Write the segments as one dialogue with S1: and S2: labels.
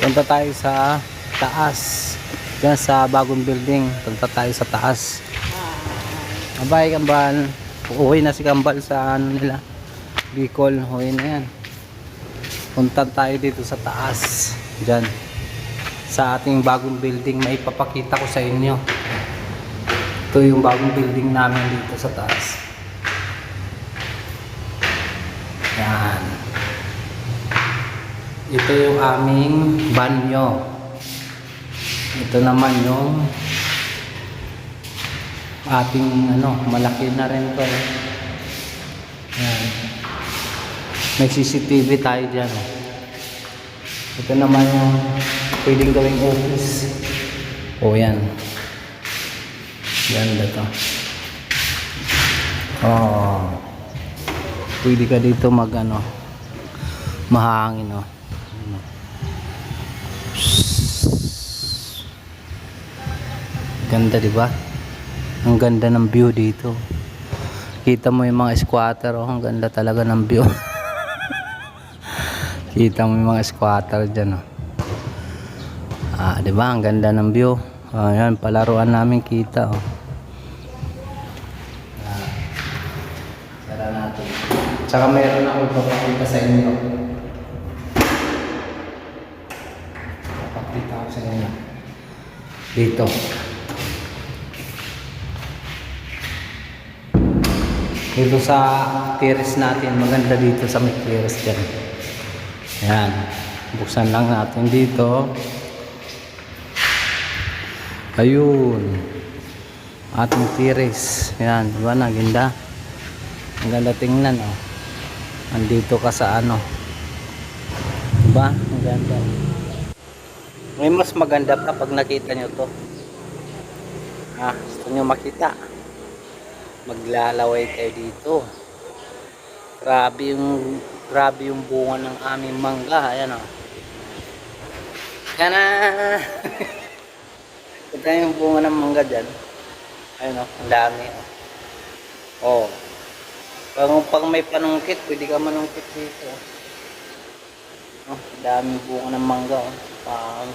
S1: Punta tayo sa taas. Diyan sa bagong building. Punta tayo sa taas. Abay, Kambal. Uuwi na si Kambal sa ano nila. Bicol. Uwi na yan. Punta tayo dito sa taas. Diyan. Sa ating bagong building. May papakita ko sa inyo. Ito yung bagong building namin dito sa taas. Ito yung aming banyo. Ito naman yung ating ano, malaki na rin to. May CCTV tayo dyan. Ito naman yung pwedeng gawing office. O yan. Ganda to. Oh. Pwede ka dito mag ano, mahangin oh. Ganda di ba? Ang ganda ng view dito. Kita mo yung mga squatter oh, ang ganda talaga ng view. Kita mo yung mga squatter diyan oh. Ah, di ba? Ang ganda ng view. Ah, yan, palaruan namin kita oh. Ah. Sara natin. Tsaka meron ako ipapakita sa inyo. Papakita ko sa. Dito. Dito sa terrace natin. Maganda dito sa may terrace dyan. Yan. Buksan lang natin dito. Ayun. Ating terrace. Yan. Diba na? Ganda. Ang ganda tingnan oh. Andito ka sa ano. Diba? Ang ganda. May mas maganda pa pag nakita nyo to. Ah, gusto nyo makita. Maglalaway kayo dito. Grabe yung grabe yung bunga ng aming mangga. Ayan oh. Yan na. Ito yung bunga ng mangga dyan. Ayun oh, ang dami oh. Oh. Pag, pag may panungkit, pwede ka manungkit dito. Oh, daming bunga ng mangga. Oh. Parang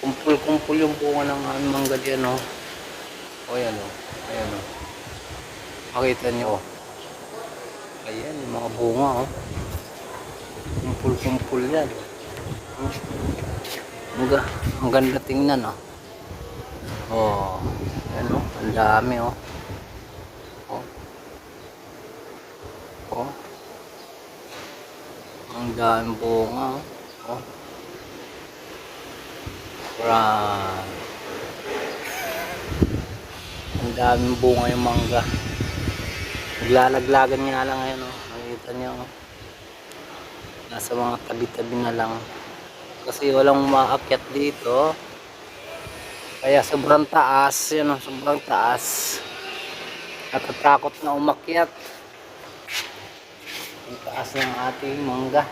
S1: kumpul-kumpul yung bunga ng mangga dyan. Oh. Oh, yan oh. Ayan oh. Makita niyo oh. Ayan, yung mga bunga oh. Kumpul-kumpul yan. Oh. Ang, ga- ang ganda tingnan oh. Oh. Ayan oh. Ang dami. Oh. Oh. Ang daming bunga. Oh. Oh. Right. Ang daming bunga yung mangga. Naglalaglagan nga lang ngayon. Oh. Nakikita niyo. Oh. Nasa mga tabi-tabi na lang. Kasi walang umaakyat dito. Kaya sobrang taas. Yan oh, sobrang taas. Natatakot na umakyat. Ang taas ng ating mangga.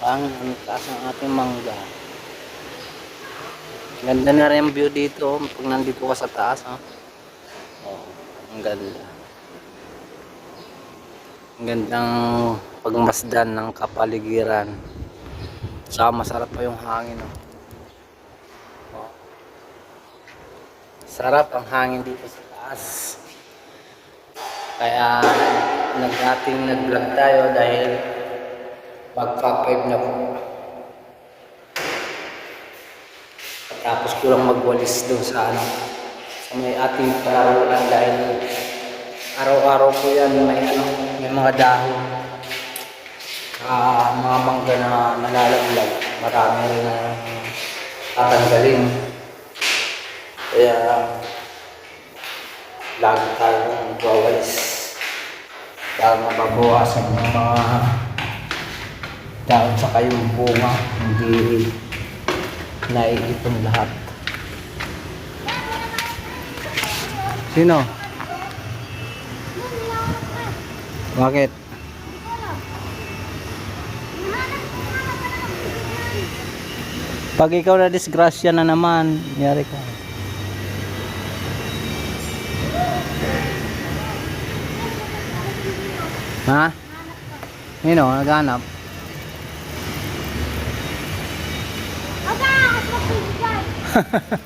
S1: Ang, ang taas ng ating mangga. Ganda na rin view dito. oh, Pag nandito ka sa taas. Oh. Oh, ang ganda. Ang gandang pagmasdan ng kapaligiran. Saka masarap pa yung hangin. Oh. Sarap ang hangin dito sa taas. Kaya nag-ating nag-vlog tayo dahil magpa 5 na po. Tapos ko magwalis doon sa ano sa may ating palaruan dahil araw-araw po yan may ano may mga dahon. Ah mga mangga na nalalaglag. Marami rin na tatanggalin. Kaya lagi tayo magwawalis dahil mababawasan yung mga dahon sa kayong bunga hindi naiipon lahat sino? bakit? pag ikaw na disgrasya na naman yari ka Ha? Yun o, oh, naghanap. Aba, mas magpigay.